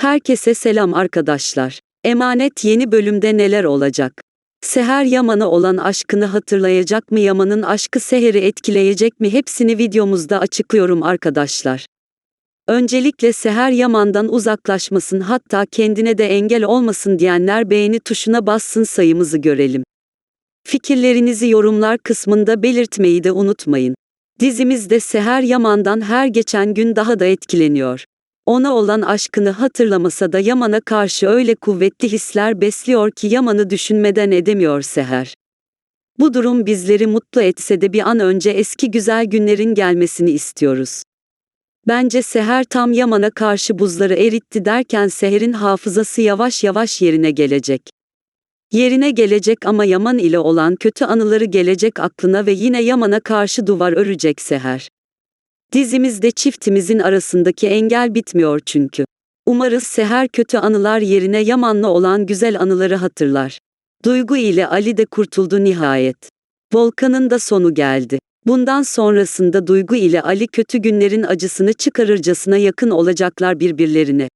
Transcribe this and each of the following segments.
Herkese selam arkadaşlar. Emanet yeni bölümde neler olacak? Seher Yaman'a olan aşkını hatırlayacak mı? Yaman'ın aşkı Seher'i etkileyecek mi? Hepsini videomuzda açıklıyorum arkadaşlar. Öncelikle Seher Yaman'dan uzaklaşmasın hatta kendine de engel olmasın diyenler beğeni tuşuna bassın sayımızı görelim. Fikirlerinizi yorumlar kısmında belirtmeyi de unutmayın. Dizimizde Seher Yaman'dan her geçen gün daha da etkileniyor. Ona olan aşkını hatırlamasa da Yaman'a karşı öyle kuvvetli hisler besliyor ki Yaman'ı düşünmeden edemiyor Seher. Bu durum bizleri mutlu etse de bir an önce eski güzel günlerin gelmesini istiyoruz. Bence Seher tam Yaman'a karşı buzları eritti derken Seher'in hafızası yavaş yavaş yerine gelecek. Yerine gelecek ama Yaman ile olan kötü anıları gelecek aklına ve yine Yaman'a karşı duvar örecek Seher. Dizimizde çiftimizin arasındaki engel bitmiyor çünkü. Umarız Seher kötü anılar yerine Yaman'la olan güzel anıları hatırlar. Duygu ile Ali de kurtuldu nihayet. Volkan'ın da sonu geldi. Bundan sonrasında Duygu ile Ali kötü günlerin acısını çıkarırcasına yakın olacaklar birbirlerine.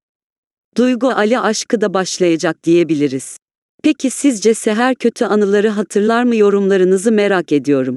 Duygu Ali aşkı da başlayacak diyebiliriz. Peki sizce Seher kötü anıları hatırlar mı yorumlarınızı merak ediyorum.